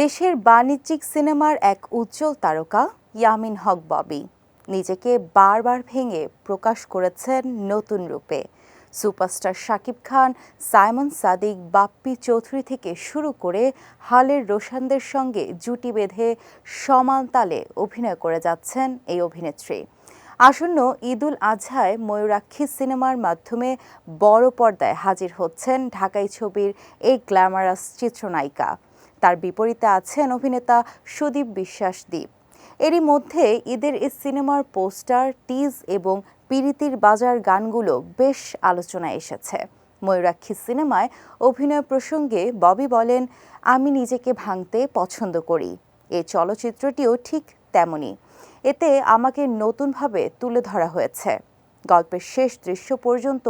দেশের বাণিজ্যিক সিনেমার এক উজ্জ্বল তারকা, ইয়ামিন হক ববি। নিজেকে বারবার ভেঙে প্রকাশ করেছেন নতুন রূপে। সুপারস্টার শাকিব খান, সাইমন সাদিক, বাপ্পি চৌধুরী থেকে শুরু করে হালের রোশানদের সঙ্গে জুটি বেঁধে সমান তালে অভিনয় করে যাচ্ছেন এই অভিনেত্রী। আসন্ন ঈদুল আজহায় ময়ূরাক্ষী সিনেমার মাধ্যমে বড় পর্দায় হাজির হচ্ছেন ঢাকাই ছবির এই গ্ল্যামারাস চিত্রনায়িকা। তার বিপরীতে আছেন অভিনেতা সুদীপ বিশ্বাস দ্বীপ এরই মধ্যে ঈদের এই সিনেমার পোস্টার, টিজ এবং পিরিতির বাজার গানগুলো বেশ আলোচনায় এসেছে। ময়ূরাক্ষী সিনেমায় অভিনয় প্রসঙ্গে ববি বলেন, আমি নিজেকে ভাঙতে পছন্দ করি। এই চলচ্চিত্রটিও ঠিক তেমনই। এতে আমাকে নতুনভাবে তুলে ধরা হয়েছে। গল্পের শেষ দৃশ্য পর্যন্ত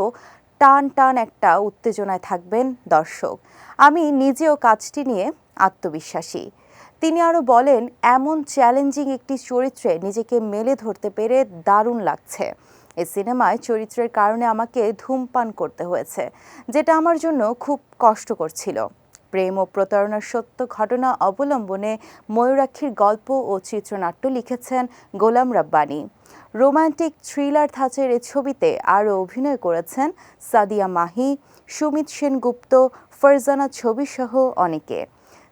টান টান একটা উত্তেজনায় থাকবেন দর্শক। আমি নিজেও কাজটি নিয়ে আত্মবিশ্বাসী। তিনি আরও বলেন, এমন চ্যালেঞ্জিং একটি চরিত্রে নিজেকে মেলে ধরতে পেরে দারুণ লাগছে। এই সিনেমায় চরিত্রের কারণে আমাকে ধূমপান করতে হয়েছে, যেটা আমার জন্য খুব কষ্টকর ছিল। প্রেম ও প্রতারণার সত্য ঘটনা অবলম্বনে ময়ূরাক্ষীর গল্প ও চিত্রনাট্য লিখেছেন গোলাম রাব্বানি। রোমান্টিক থ্রিলার ধাঁচের এ ছবিতে আরও অভিনয় করেছেন সাদিয়া মাহি, সুমিত সেনগুপ্ত, ফারজানা ছবিসহ অনেকে।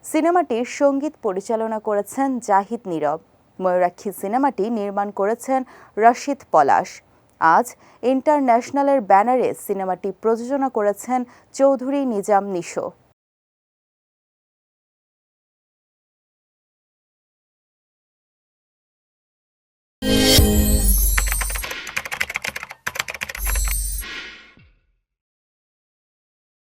সিনেমাটির সংগীত পরিচালনা করেছেন জাহিদ নীরব। ময়ূরাক্ষী সিনেমাটি নির্মাণ করেছেন রশিদ পলাশ। আজ ইন্টারন্যাশনালের ব্যানারে সিনেমাটি প্রযোজনা করেছেন চৌধুরী নিজাম নিশো।